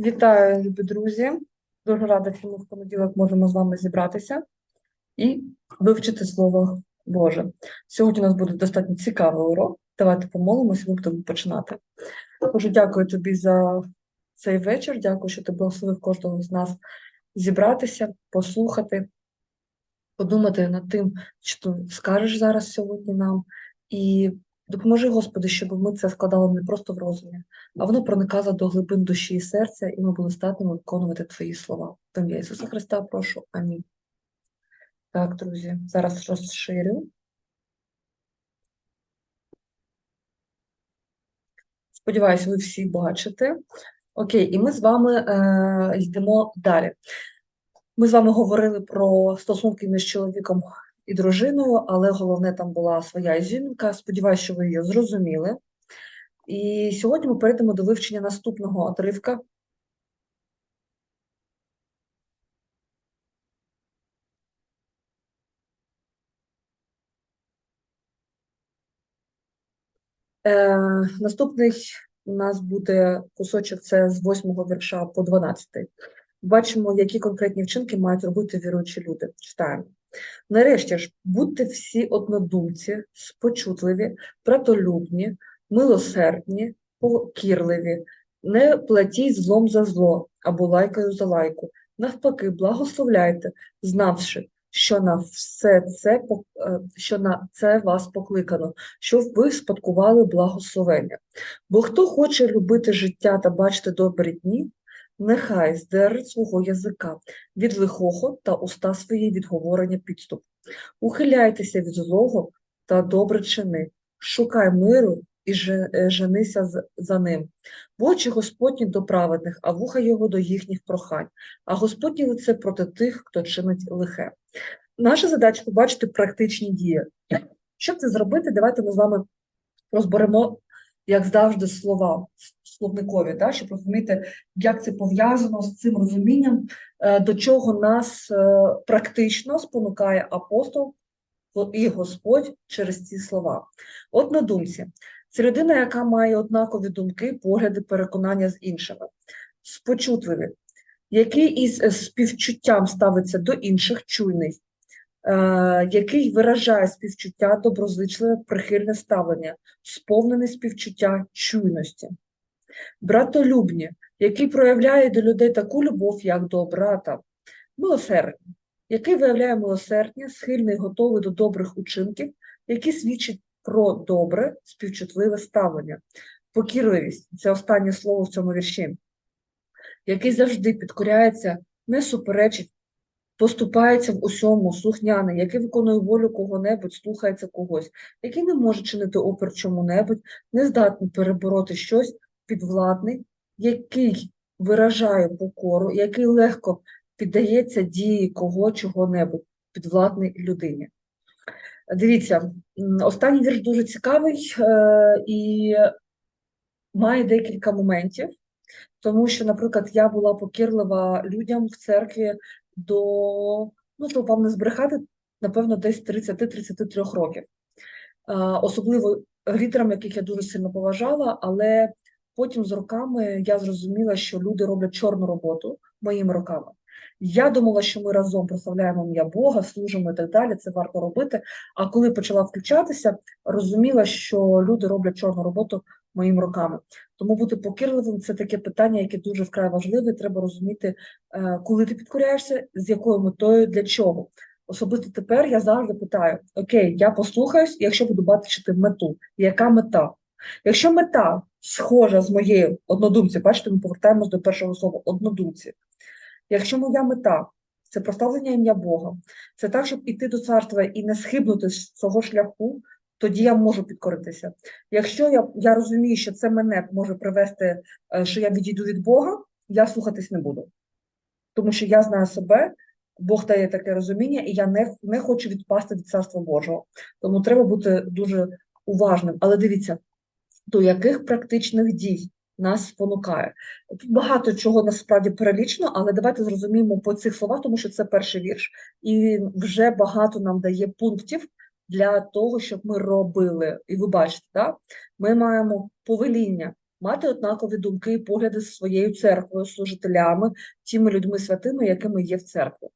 Вітаю, любі друзі! Дуже рада, що ми в понеділок можемо з вами зібратися і вивчити Слово Боже. Сьогодні у нас буде достатньо цікавий урок. Давайте помолимося, будемо починати. Дуже дякую тобі за цей вечір. Дякую, що ти благословив кожного з нас зібратися, послухати, подумати над тим, що ти скажеш зараз сьогодні нам. І допоможи, Господи, щоб ми це складали не просто в розумі, а воно проникало до глибин душі і серця, і ми були здатними виконувати Твої слова. В ім'я Ісуса Христа прошу. Амінь. Так, друзі, зараз розширю. Сподіваюся, ви всі бачите. Окей, і ми з вами е, йдемо далі. Ми з вами говорили про стосунки між чоловіком і дружиною, але головне там була своя жінка. Сподіваюся, що ви її зрозуміли. І сьогодні ми перейдемо до вивчення наступного отривка. Е, наступний у нас буде кусочок це з 8 вірша по 12. Бачимо, які конкретні вчинки мають робити віруючі люди. Читаємо. Нарешті ж, будьте всі однодумці, спочутливі, братолюбні, милосердні, покірливі, не платіть злом за зло або лайкою за лайку. Навпаки, благословляйте, знавши, що на все це е, що на це вас покликано, щоб ви спадкували благословення. Бо хто хоче любити життя та бачити добрі дні, нехай здержить свого язика від лихого та уста свої від говорення підступ. Ухиляйтеся від злого та добре чини, шукай миру і е, женися за ним. Бо очі Господні до праведних, а вуха його до їхніх прохань, а Господнє лице проти тих, хто чинить лихе. Наша задача побачити практичні дії. Щоб це зробити, давайте ми з вами розберемо, як завжди, слова словникові, да, щоб розуміти, як це пов'язано з цим розумінням, е, до чого нас е, практично спонукає апостол і Господь через ці слова. Однодумці це людина, яка має однакові думки, погляди, переконання з іншими. Спочутливі, який із е, співчуттям ставиться до інших, чуйний, який виражає співчуття, доброзичливе, прихильне ставлення, сповнений співчуття чуйності. Братолюбні, який проявляє до людей таку любов, як до брата, милосердні, який виявляє милосердя, схильний, готовий до добрих учинків, які свідчать про добре, співчутливе ставлення, покірливість це останнє слово в цьому вірші, який завжди підкоряється, не суперечить, поступається в усьому, слухняний, який виконує волю кого-небудь, слухається когось, який не може чинити опір чому-небудь, не здатний перебороти щось, підвладний, який виражає покору, який легко піддається дії кого чого-небудь, підвладний людині. Дивіться, останній вірш дуже цікавий е, і має декілька моментів, тому що, наприклад, я була покірлива людям в церкві до, ну, щоб вам не збрехати, напевно, десь 30-33 років. Е, Особливо лідерам, яких я дуже сильно поважала, але потім з роками я зрозуміла, що люди роблять чорну роботу моїми роками. Я думала, що ми разом прославляємо ім'я Бога, служимо і так далі, це варто робити. А коли почала включатися, розуміла, що люди роблять чорну роботу моїми руками. Тому бути покірливим це таке питання, яке дуже вкрай важливе. Треба розуміти, е, коли ти підкоряєшся, з якою метою, для чого. Особисто тепер я завжди питаю: Окей, я послухаюсь, якщо буду бачити мету. Яка мета? Якщо мета схожа з моєю однодумці, бачите, ми повертаємось до першого слова однодумці. Якщо моя мета це прославлення ім'я Бога, це так, щоб іти до царства і не схибнути з цього шляху, тоді я можу підкоритися. Якщо я, я розумію, що це мене може привести, е, що я відійду від Бога, я слухатись не буду. Тому що я знаю себе, Бог дає таке розуміння, і я не, не хочу відпасти від царства Божого. Тому треба бути дуже уважним. Але дивіться, до яких практичних дій нас спонукає. Тут багато чого насправді перелічено, але давайте зрозуміємо по цих словах, тому що це перший вірш, і вже багато нам дає пунктів для того, щоб ми робили. І ви бачите, да? ми маємо повеління, мати однакові думки і погляди з своєю церквою, служителями, тими людьми святими, якими є в церкві.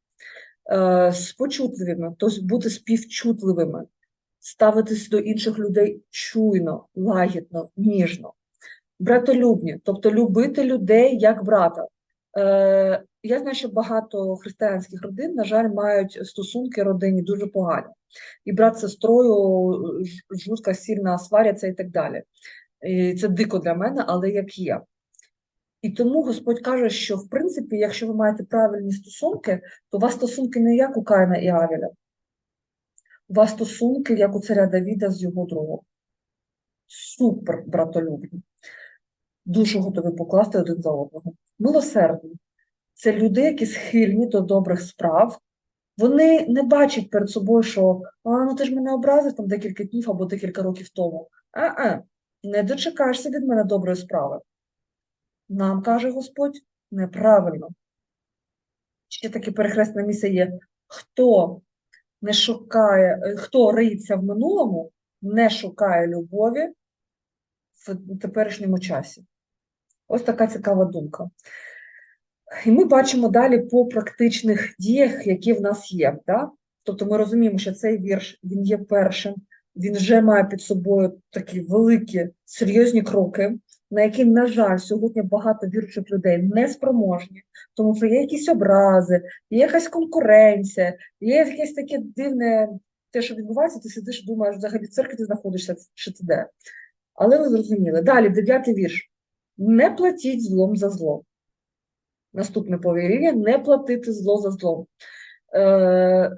Е, спочутливими, тобто бути співчутливими, ставитись до інших людей чуйно, лагідно, ніжно, братолюбні, тобто любити людей як брата. Е, я знаю, що багато християнських родин, на жаль, мають стосунки родині дуже погані. І брат з сестрою ж- жорстко сильно сваряться і так далі. І це дико для мене, але як є. І тому Господь каже, що в принципі, якщо ви маєте правильні стосунки, то у вас стосунки не як у Каїна і Авеля. Вас стосунки, як у царя Давіда з його другом. Супер братолюбні. Душу готові покласти один за одного. Милосердні. Це люди, які схильні до добрих справ. Вони не бачать перед собою, що а, ну ти ж мене образив там декілька днів або декілька років тому. А-а, не дочекаєшся від мене доброї справи. Нам каже Господь неправильно. Ще таке перехресне місце є. Хто не шукає, е, хто риється в минулому, не шукає любові в теперішньому часі. Ось така цікава думка. І ми бачимо далі по практичних діях, які в нас є. Да? Тобто ми розуміємо, що цей вірш він є першим, він вже має під собою такі великі, серйозні кроки, які, на жаль, сьогодні багато віруючих людей не спроможні, тому що є якісь образи, є якась конкуренція, є якесь таке дивне те, що відбувається, ти сидиш і думаєш, взагалі в церкві ти знаходишся чи ти де. Але ви зрозуміли. Далі, дев'ятий вірш. Не платіть злом за зло. Наступне повіріння не платити зло за зло. Е,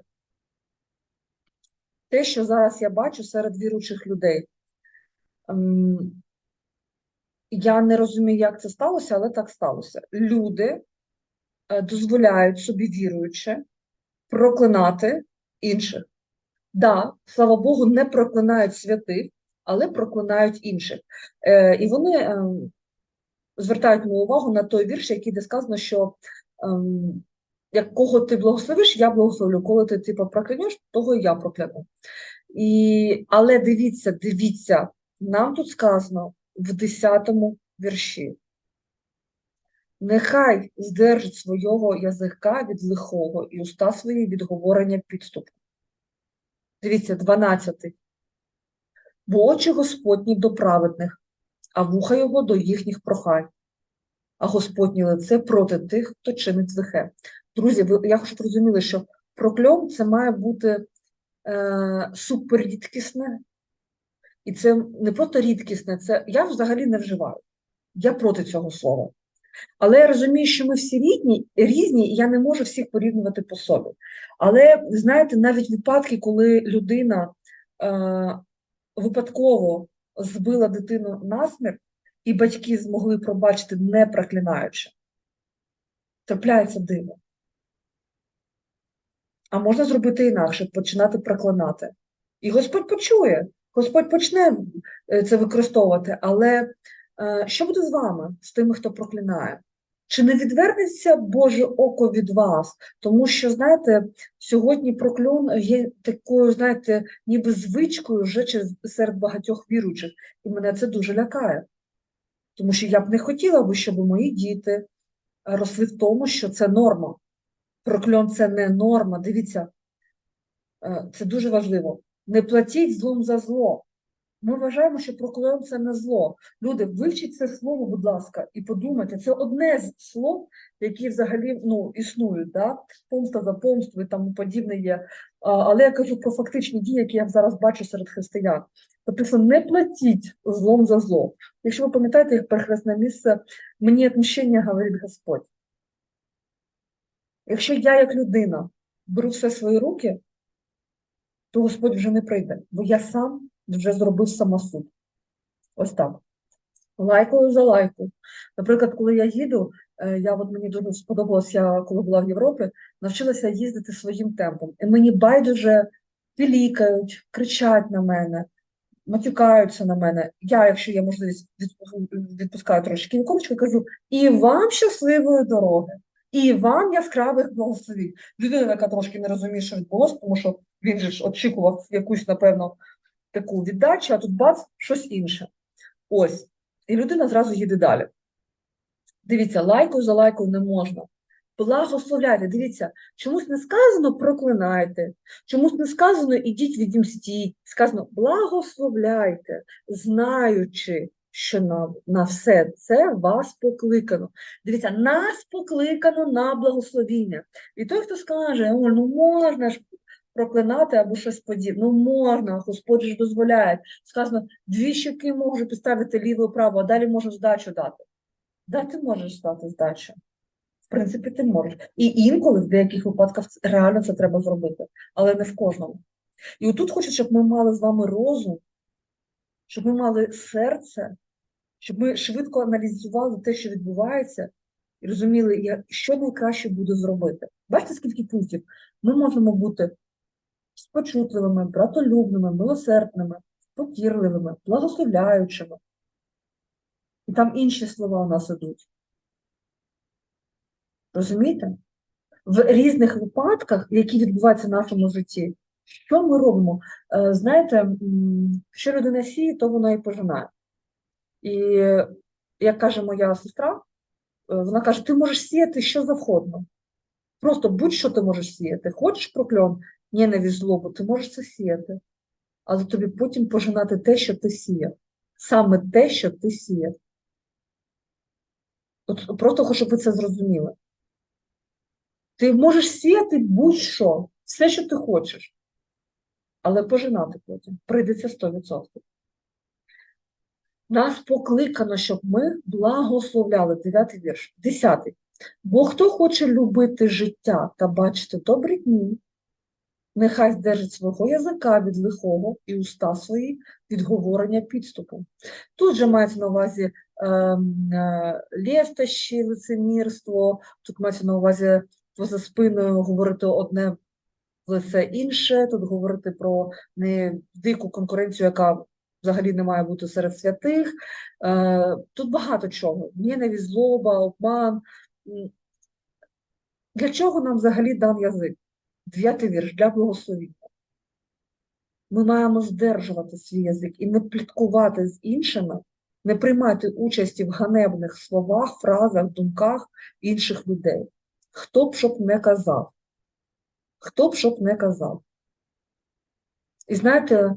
те, що зараз я бачу серед віруючих людей. Я не розумію, як це сталося, але так сталося. Люди е, дозволяють собі віруючи проклинати інших. Да, слава Богу, не проклинають святих, але проклинають інших. Е, і вони ем, звертають мою увагу на той вірш, який де сказано, що ем, як кого ти благословиш, я благословлю. Коли ти типу, проклянеш, того і я прокляну. І, але дивіться, дивіться, нам тут сказано в 10 вірші. Нехай здержить свого язика від лихого і уста свої від говорення підступу. Дивіться, 12. Бо очі Господні до праведних, а вуха його до їхніх прохань, а Господнє лице проти тих, хто чинить лихе. Друзі, я хочу розуміли, що прокльон це має бути е, суперрідкісне, і це не просто рідкісне, це я взагалі не вживаю. Я проти цього слова. Але я розумію, що ми всі рідні, різні, і я не можу всіх порівнювати по собі. Але знаєте, навіть випадки, коли людина е, випадково збила дитину насмерть, і батьки змогли пробачити, не проклинаючи, трапляється диво. А можна зробити інакше, починати проклинати. І Господь почує, Господь почне е, це використовувати, але е, що буде з вами, з тими, хто проклинає? Чи не відвернеться Боже око від вас? Тому що, знаєте, сьогодні прокльон є такою, знаєте, ніби звичкою вже через серед багатьох віруючих, і мене це дуже лякає. Тому що я б не хотіла би, щоб мої діти росли в тому, що це норма. Прокльон це не норма. Дивіться, е, це дуже важливо. Не платіть злом за зло. Ми вважаємо, що прокльон це не зло. Люди, вивчіть це слово, будь ласка, і подумайте, це одне з слов, які взагалі ну, існують, да? помста за помсту і тому подібне є. Але я кажу про фактичні дії, які я зараз бачу серед християн. Тобто, не платіть злом за зло. Якщо ви пам'ятаєте, як перехресне місце, мені відмщення говорить Господь. Якщо я, як людина, беру все свої руки, то Господь вже не прийде, бо я сам вже зробив самосуд. Ось так. Лайкою за лайку. Наприклад, коли я їду, е, я от мені дуже сподобалось, я коли була в Європі, навчилася їздити своїм темпом. І мені байдуже пілікають, кричать на мене, матюкаються на мене. Я, якщо є можливість, відпускаю трошки віконечко кажу: і вам щасливої дороги, і вам яскравих благословень. Людина, яка трошки не розуміє, що відбулося, тому що він же ж очікував якусь, напевно, таку віддачу, а тут бац, щось інше. Ось. І людина зразу їде далі. Дивіться, лайкою за лайкою не можна. Благословляйте. Дивіться, чомусь не сказано проклинайте, чомусь не сказано ідіть відімстіть. Сказано благословляйте, знаючи, що на, на все це вас покликано. Дивіться, нас покликано на благословіння. І той, хто скаже, ну можна ж проклинати або щось подібне, ну можна, Господь ж дозволяє. Сказано, дві щоки можу підставити ліву і праву, а далі можу здачу дати. Да, ти можеш дати здачу. В принципі, ти можеш. І інколи, в деяких випадках, реально це треба зробити, але не в кожному. І отут хочу, щоб ми мали з вами розум, щоб ми мали серце, щоб ми швидко аналізували те, що відбувається, і розуміли, що найкраще буде зробити. Бачите, скільки пунктів? Ми можемо бути спочутливими, братолюбними, милосердними, покірливими, благословляючими. І там інші слова у нас ідуть. Розумієте? В різних випадках, які відбуваються в нашому житті, що ми робимо? Е, Знаєте, що людина сіє, то вона і пожинає. І як каже моя сестра, е, вона каже: ти можеш сіяти що завгодно. Просто будь-що ти можеш сіяти. Хочеш прокльон, ненависть, злобу, ти можеш це сіяти. Але тобі потім пожинати те, що ти сіяв. Саме те, що ти сіяв. От просто хочу, щоб ви це зрозуміли. Ти можеш сіяти будь-що, все, що ти хочеш, але пожинати потім прийдеться 100%. Нас покликано, щоб ми благословляли. Дев'ятий вірш. Десятий. Бо хто хоче любити життя та бачити добрі дні, нехай здержить свого язика від лихого і уста свої від говорення підступу. Тут же мається на увазі ем, е, лестощі, лицемірство, тут мається на увазі поза спиною говорити одне лице інше, тут говорити про не дику конкуренцію, яка взагалі не має бути серед святих. Е, Тут багато чого. Ненависть, злоба, обман. Для чого нам взагалі дан язик? Дев'ятий вірш для благословіння. Ми маємо здержувати свій язик і не пліткувати з іншими, не приймати участі в ганебних словах, фразах, думках інших людей. Хто б щоб не казав. Хто б щоб не казав. І знаєте,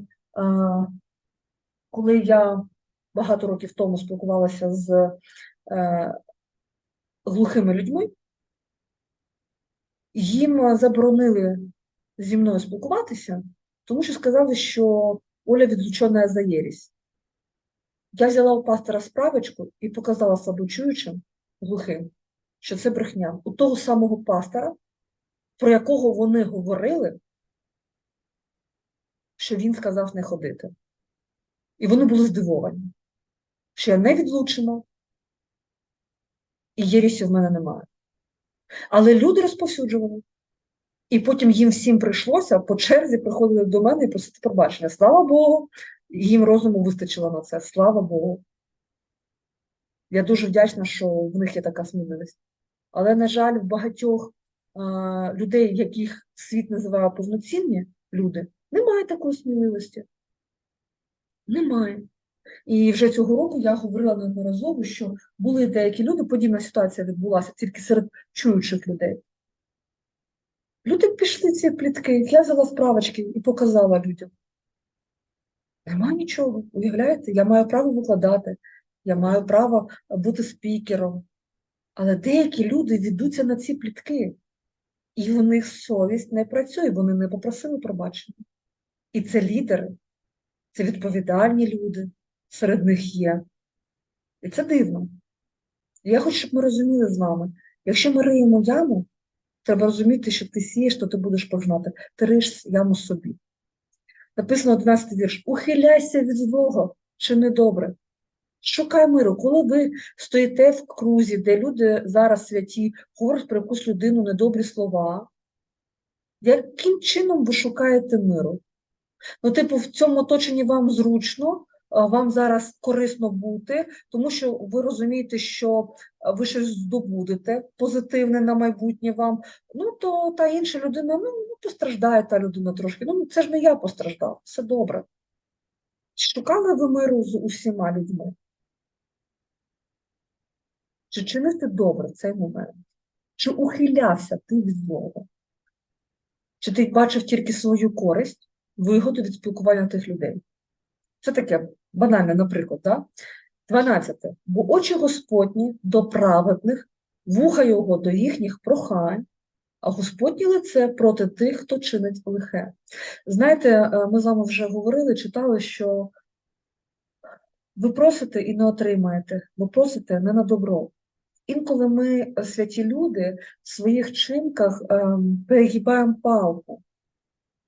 коли я багато років тому спілкувалася з е, глухими людьми, їм заборонили зі мною спілкуватися, тому що сказали, що Оля відлучена за єресь. Я взяла у пастора справочку і показала слабочуючим глухим, що це брехня. У того самого пастора, про якого вони говорили, що він сказав не ходити. І вони були здивовані, що я не відлучена, і єрісі в мене немає. Але люди розповсюджували. І потім їм всім прийшлося по черзі приходили до мене і просити пробачення. Слава Богу, їм розуму вистачило на це. Слава Богу. Я дуже вдячна, що в них є така сміливість. Але, на жаль, в багатьох а, людей, яких світ називає повноцінні люди, немає такої сміливості. Немає. І вже цього року я говорила неодноразово, що були деякі люди, подібна ситуація відбулася тільки серед чуючих людей. Люди пішли ці плітки, я взяла справочки і показала людям. Нема нічого, уявляєте? Я маю право викладати, я маю право бути спікером. Але деякі люди ведуться на ці плітки, і в них совість не працює, вони не попросили пробачення. І це лідери, це відповідальні люди, серед них є. І це дивно. Я хочу, щоб ми розуміли з вами, якщо ми риємо яму, треба розуміти, що ти сієш, то ти будеш пожнати. Ти риєш яму собі. Написано 11 вірш. Ухиляйся від злого, чи недобре. Шукай миру. Коли ви стоїте в крузі, де люди зараз святі, говорять про якусь людину недобрі слова, яким чином ви шукаєте миру? Ну, типу, в цьому оточенні вам зручно, вам зараз корисно бути, тому що ви розумієте, що ви щось здобудете позитивне на майбутнє вам. Ну, то та інша людина, ну, ну, постраждає та людина трошки. Ну, це ж не я постраждав, все добре. Шукали ви миру з усіма людьми? Чи чинив ти добре цей момент? Чи ухилявся ти від злого? Чи ти бачив тільки свою користь, вигоду від спілкування тих людей? Це таке банальне, наприклад, да? 12. Бо очі Господні до праведних, вуха його до їхніх прохань, а Господнє лице проти тих, хто чинить лихе. Знаєте, е, ми з вами вже говорили, читали, що ви просите і не отримаєте, ви просите не на добро. Інколи ми, е, святі люди, в своїх чинках ем, перегибаємо палку.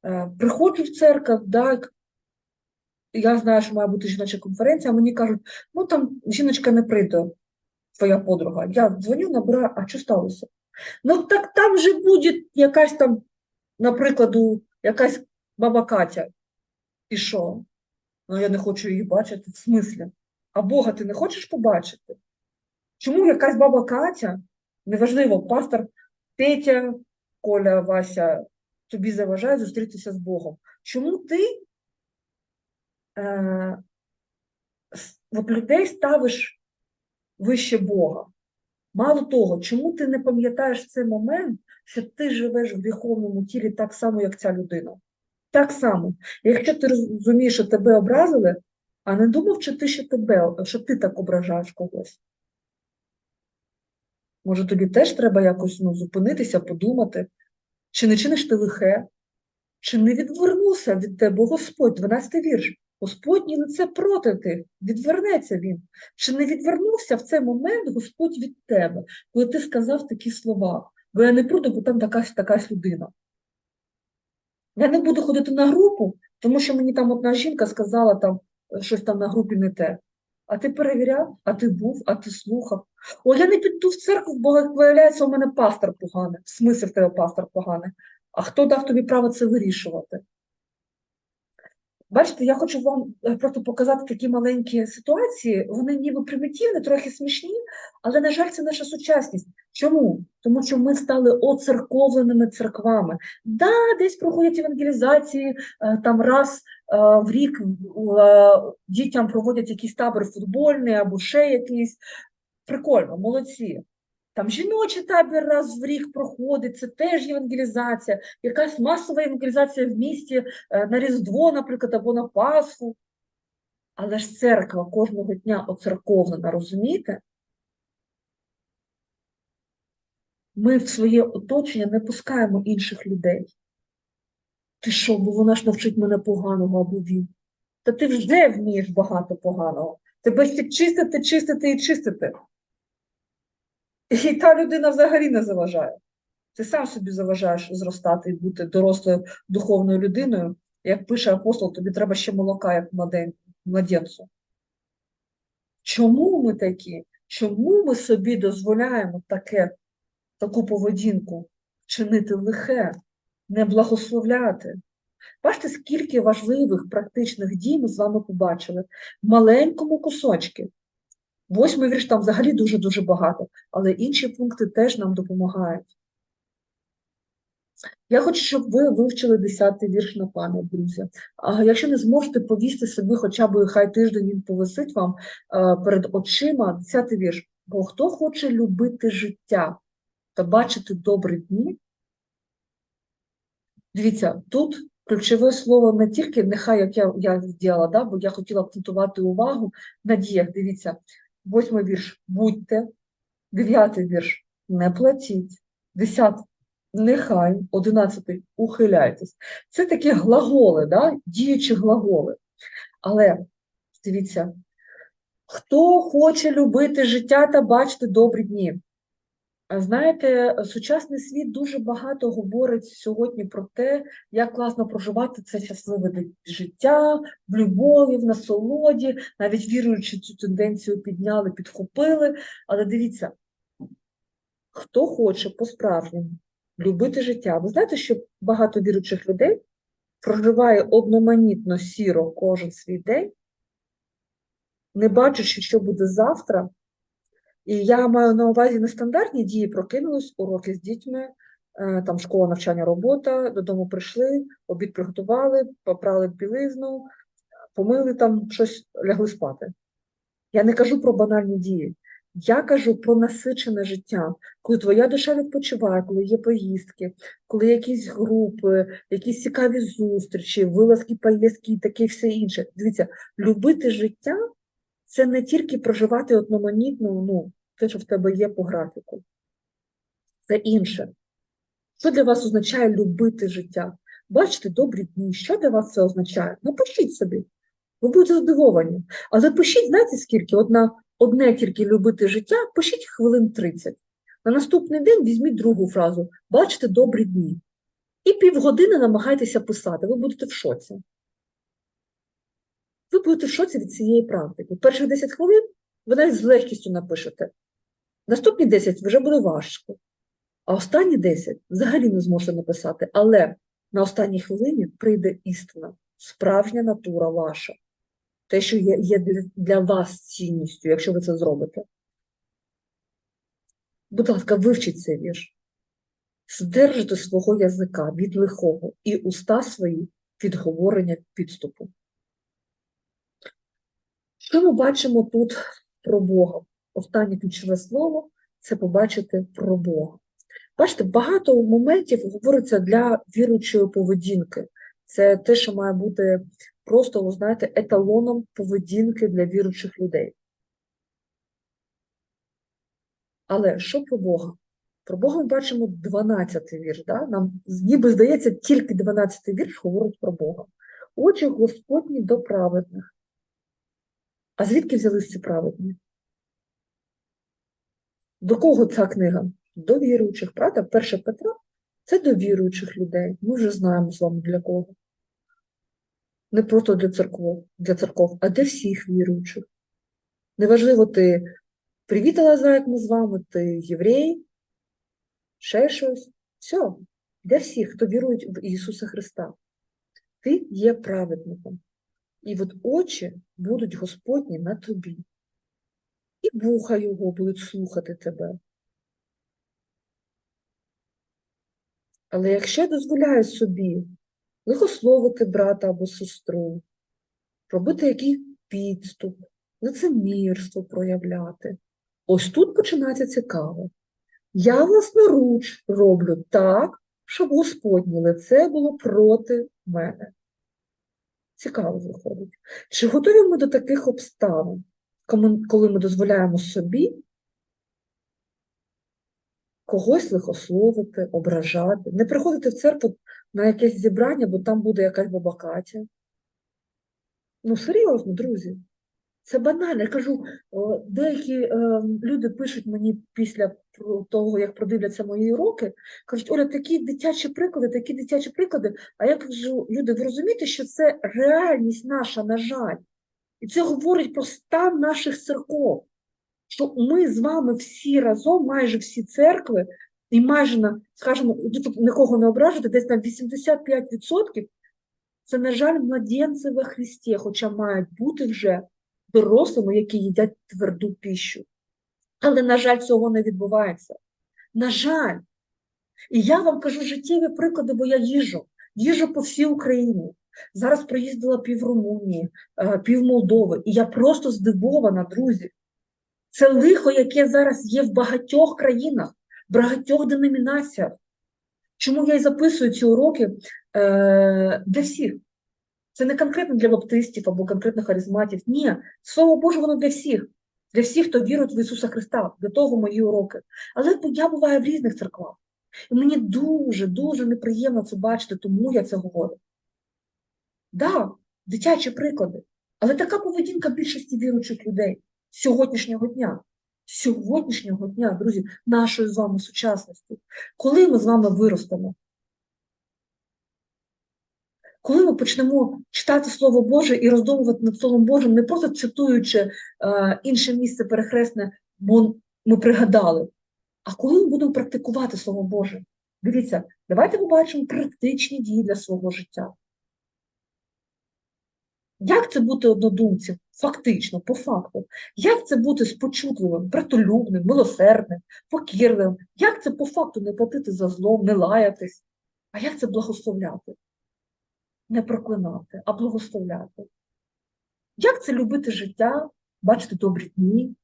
Е, Приходжу в церкву, да, я знаю, що має бути жіноча конференція, мені кажуть, ну там жіночка не прийде, твоя подруга. Я дзвоню, набираю, а що сталося? Ну так там же буде якась там, наприклад, якась баба Катя. І що? Ну я не хочу її бачити. В смислі? А Бога ти не хочеш побачити? Чому якась баба Катя, неважливо, пастор Петя, Коля, Вася, тобі заважає зустрітися з Богом? Чому ти е, от людей ставиш вище Бога? Мало того, чому ти не пам'ятаєш цей момент, що ти живеш в гріховному тілі так само, як ця людина? Так само. Якщо ти розумієш, що тебе образили, а не думав, чи ти що тебе, що ти так ображаєш когось? Може, тобі теж треба якось ну, зупинитися, подумати, чи не чиниш ти лихе, чи не відвернувся від тебе Господь, 12 вірш. Господнє лице проти тих, відвернеться він. Чи не відвернувся в цей момент Господь від тебе, коли ти сказав такі слова? Бо я не прийду, бо там такась такась людина. Я не буду ходити на групу, тому що мені там одна жінка сказала там е, щось там на групі не те. А ти перевіряв, а ти був, а ти слухав. О, я не піду в церкву, бо виявляється, у мене пастор поганий. В смислі в тебе пастор поганий. А хто дав тобі право це вирішувати? Бачите, я хочу вам е, просто показати такі маленькі ситуації. Вони ніби примітивні, трохи смішні, але, на жаль, це наша сучасність. Чому? Тому що ми стали оцерковленими церквами. Да, десь проходять евангелізації, е, там раз е, в рік дітям проводять якийсь табор футбольний або ще якийсь. Прикольно, молодці. Там жіночий табір раз в рік проходить, це теж євангелізація, якась масова евангелізація в місті е, на Різдво, наприклад, або на Пасху. Але ж церква кожного дня оцерковлена, розумієте? Ми в своє оточення не пускаємо інших людей. Ти що, бо вона ж навчить мене поганого або він. Та ти вже вмієш багато поганого. Тебе ще чистити, чистити і чистити. І та людина взагалі не заважає. Ти сам собі заважаєш зростати і бути дорослою духовною людиною. Як пише апостол, тобі треба ще молока, як младен- младенцю. Чому ми такі? Чому ми собі дозволяємо таке, таку поведінку чинити лихе, не благословляти? Бачите, скільки важливих практичних дій ми з вами побачили в маленькому кусочку. Восьмий вірш там взагалі дуже-дуже багато, але інші пункти теж нам допомагають. Я хочу, щоб ви вивчили 10-й вірш на пам'ять, друзі. А якщо не зможете повісти собі, хоча б хай тиждень він повисить вам е, перед очима, 10-й вірш. Бо хто хоче любити життя та бачити добрі дні, дивіться, тут ключове слово не тільки нехай, як я, я зробила, да, бо я хотіла акцентувати увагу на діях. Дивіться, восьмий вірш будьте, дев'ятий вірш не платіть, десятий нехай, одинадцятий ухиляйтесь. Це такі глаголи, да, діючі глаголи. Але дивіться, хто хоче любити життя та бачити добрі дні? Знаєте, сучасний світ дуже багато говорить сьогодні про те, як класно проживати це щасливе життя в любові, в насолоді. Навіть віруючи цю тенденцію підняли, підхопили. Але дивіться, хто хоче по-справжньому любити життя. Ви знаєте, що багато віруючих людей проживає одноманітно сіро кожен свій день, не бачачи, що буде завтра. І я маю на увазі нестандартні дії, прокинулись, уроки з дітьми, е, там школа, навчання, робота, додому прийшли, обід приготували, попрали білизну, помили там щось, лягли спати. Я не кажу про банальні дії. Я кажу про насичене життя, коли твоя душа відпочиває, коли є поїздки, коли якісь групи, якісь цікаві зустрічі, вилазки, поїздки таке все інше. Дивіться, любити життя це не тільки проживати одноманітно, ну, те, що в тебе є по графіку. Це інше. Що для вас означає любити життя? Бачите, добрі дні, що для вас це означає? Напишіть собі. Ви будете здивовані. Але пишіть, знаєте скільки? От на одне тільки любити життя, пишіть хвилин 30. На наступний день візьміть другу фразу Бачите, добрі дні. І півгодини намагайтеся писати, ви будете в шоці. Ви будете в шоці від цієї практики. Перших 10 хвилин ви навіть з легкістю напишете. Наступні 10 вже буде важко. А останні 10 взагалі не зможете написати. Але на останній хвилині прийде істина, справжня натура ваша. Те, що є, є для, для вас цінністю, якщо ви це зробите. Будь ласка, вивчіть цей вірш. Здержите свого язика від лихого і уста свої від говорення підступу. Що ми бачимо тут про Бога? Останнє ключове слово це побачити про Бога. Бачите, багато моментів говориться для віруючої поведінки. Це те, що має бути просто, ви знаєте, еталоном поведінки для віруючих людей. Але що про Бога? Про Бога ми бачимо 12-й вірш. Да? Нам ніби здається, тільки 12-й вірш говорить про Бога. Очі Господні до праведних. А звідки взялись ці праведні? До кого ця книга? До віруючих, правда? Перше Петра це до віруючих людей. Ми вже знаємо з вами для кого. Не просто для церков, для церков, а для всіх віруючих. Неважливо, ти привітала як ми з вами, ти єврей, ще щось. Все, для всіх, хто вірує в Ісуса Христа. Ти є праведником. І от очі будуть Господні на тобі. І вуха його будуть слухати тебе. Але якщо я дозволяю собі лихословити брата або сестру, робити якийсь підступ, лицемірство проявляти, ось тут починається цікаво. Я власноруч роблю так, щоб Господнє лице було проти мене. Цікаво виходить. Чи готові ми до таких обставин, коли ми дозволяємо собі когось лихословити, ображати, не приходити в церкву на якесь зібрання, бо там буде якась бабакатя? Ну, серйозно, друзі. Це банально. Я кажу, деякі е, люди пишуть мені після того, як продивляться мої уроки, кажуть, Оля, такі дитячі приклади, такі дитячі приклади. А я кажу, люди, ви розумієте, що це реальність наша, на жаль. І це говорить про стан наших церков, що ми з вами всі разом, майже всі церкви, і майже на, скажімо, нікого не ображити, десь на 85% це, на жаль, младенці во Христі, хоча мають бути вже дорослими, які їдять тверду піщу. Але, на жаль, цього не відбувається. На жаль. І я вам кажу життєві приклади, бо я їжу. Їжу по всій Україні. Зараз приїздила пів Румунії, е, пів Молдови. І я просто здивована, друзі. Це лихо, яке зараз є в багатьох країнах, в багатьох деномінаціях. Чому я і записую ці уроки е, для всіх? Це не конкретно для баптистів або конкретно харизматів. Ні, слово Боже, воно для всіх, для всіх, хто вірує в Ісуса Христа, для того мої уроки. Але я буваю в різних церквах. І мені дуже, дуже неприємно це бачити, тому я це говорю. Так, да, дитячі приклади. Але така поведінка більшості віруючих людей сьогоднішнього дня. Сьогоднішнього дня, друзі, нашої з вами сучасності. Коли ми з вами виростемо? Коли ми почнемо читати Слово Боже і роздумувати над Словом Божим, не просто цитуючи е, інше місце перехресне, бо ми пригадали, а коли ми будемо практикувати Слово Боже, дивіться, давайте побачимо практичні дії для свого життя. Як це бути однодумцем? Фактично, по факту. Як це бути спочутливим, братолюбним, милосердним, покірливим? Як це по факту не платити за зло, не лаятись? А як це благословляти? Не проклинати, а благословляти. Як це любити життя, бачити добрі дні,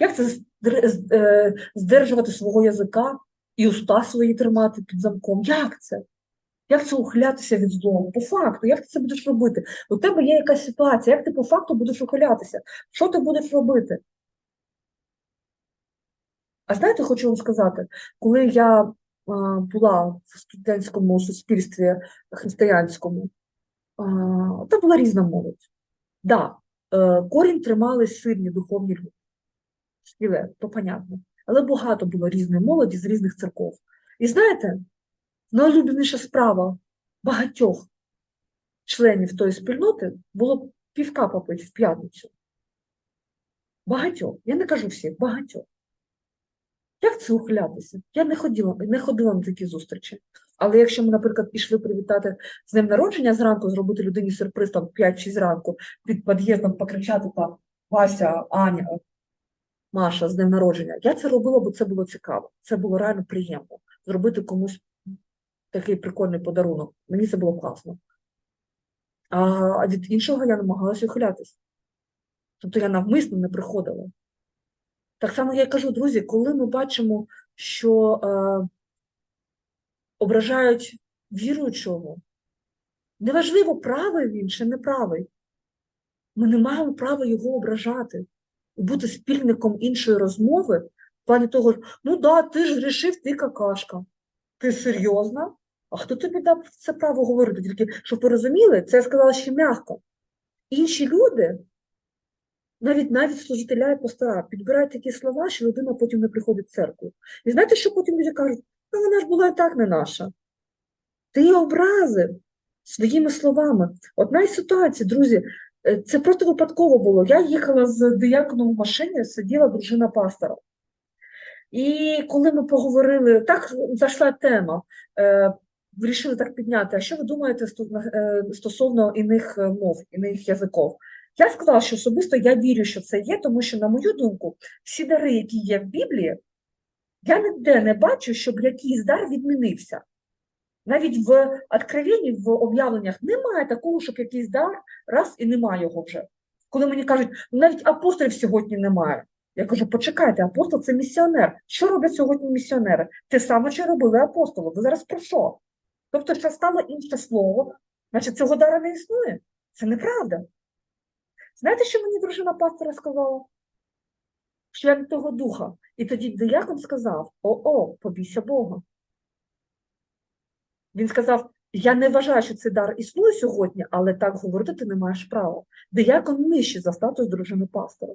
Як це з- е, здержувати свого язика і уста свої тримати під замком? Як це? Як це ухилятися від злого? По факту, як ти це будеш робити? У тебе є якась ситуація, як ти по факту будеш ухилятися? Що ти будеш робити? А знаєте, хочу вам сказати, коли я е, була в студентському суспільстві християнському, там була різна молодь. Да, е, корінь тримали сильні духовні люди. Спіле, то понятно. Але багато було різної молоді з різних церков. І знаєте, найулюбленіша справа багатьох членів тої спільноти було півка попити в п'ятницю. Багатьох. Я не кажу всіх, багатьох. Як це ухилятися? Я не ходила, не ходила на такі зустрічі. Але якщо ми, наприклад, пішли привітати з днем народження зранку, зробити людині сюрприз там 5-6 ранку, під під'їздом покричати там Вася, Аня, Маша з днем народження. Я це робила, бо це було цікаво. Це було реально приємно. Зробити комусь такий прикольний подарунок. Мені це було класно. А від іншого я намагалася ухилятися. Тобто я навмисно не приходила. Так само я кажу, друзі, коли ми бачимо, що е, ображають віруючого, неважливо, правий він чи неправий, ми не маємо права його ображати і бути спільником іншої розмови в плані того, ну да, ти ж рішив, ти какашка. Ти серйозна? А хто тобі дав це право говорити? Тільки, щоб ви розуміли, це я сказала ще м'яко. Інші люди, навіть навіть служителя і пастора, підбирають такі слова, що людина потім не приходить в церкву. І знаєте, що потім люди кажуть? Ну, вона ж була і так не наша. Ти її образив своїми словами. Одна із ситуацій, друзі, е, це просто випадково було. Я їхала з дияконом в машині, сиділа дружина пастора. І коли ми поговорили, так зайшла тема, е, вирішили так підняти, а що ви думаєте е, стосовно іних е, мов, іних язиків? Я сказала, що особисто я вірю, що це є, тому що, на мою думку, всі дари, які є в Біблії, я ніде не бачу, щоб якийсь дар відмінився. Навіть в откровенні, в об'явленнях немає такого, щоб якийсь дар раз і немає його вже. Коли мені кажуть, ну навіть апостолів сьогодні немає. Я кажу, почекайте, апостол це місіонер. Що роблять сьогодні місіонери? Те саме, що робили апостоли. Ви зараз про що? Тобто, що стало інше слово, значить цього дара не існує. Це неправда. Знаєте, що мені дружина пастора сказала? Що я не того духа. І тоді диякон сказав: О-о, побійся Бога. Він сказав: Я не вважаю, що цей дар існує сьогодні, але так говорити ти не маєш права. Диякон нижче за статус дружини пастора.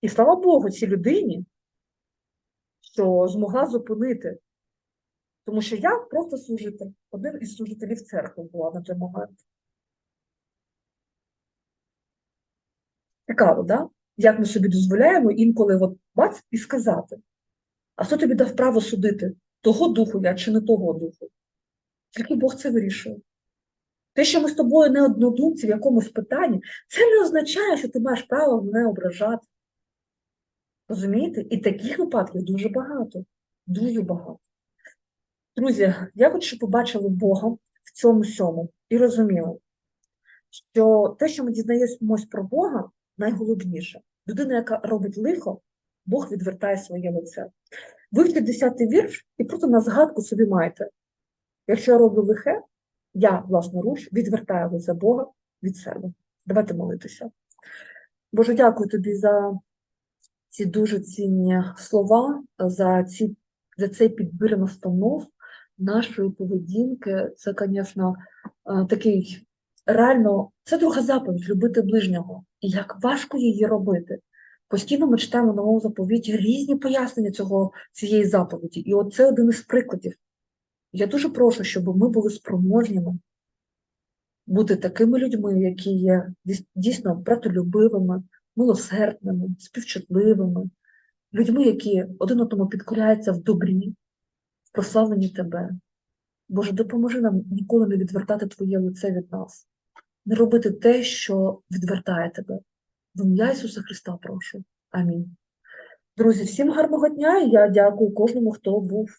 І слава Богу, цій людині, що змогла зупинити. Тому що я просто служитель, один із служителів церкви була на той момент. Цікаво, да? Як ми собі дозволяємо інколи от бац і сказати. А хто тобі дав право судити? Того духу я чи не того духу? Тільки Бог це вирішує. Те, що ми з тобою не однодумці в якомусь питанні, це не означає, що ти маєш право мене ображати. Розумієте? І таких випадків дуже багато. Дуже багато. Друзі, я хочу, щоб побачили Бога в цьому всьому і розуміли, що те, що ми дізнаємось про Бога, найголовніше. Людина, яка робить лихо, Бог відвертає своє лице. Вивчіть 10 вірш і просто на згадку собі маєте. Якщо я роблю лихе, я, власноруч, відвертаю лице Бога від себе. Давайте молитися. Боже, дякую тобі за ці дуже цінні слова, за, ці, за цей підбір настанов нашої поведінки. Це, звісно, такий реально, це друга заповідь любити ближнього. І як важко її робити. Постійно ми читаємо в новому заповіті різні пояснення цього, цієї заповіді. І от це один із прикладів. Я дуже прошу, щоб ми були спроможніми бути такими людьми, які є дійсно братолюбивими, милосердними, співчутливими, людьми, які один одному підкоряються в добрі, в прославленні тебе. Боже, допоможи нам ніколи не відвертати Твоє лице від нас, не робити те, що відвертає тебе. В ім'я Ісуса Христа прошу. Амінь. Друзі, всім гарного дня і я дякую кожному, хто був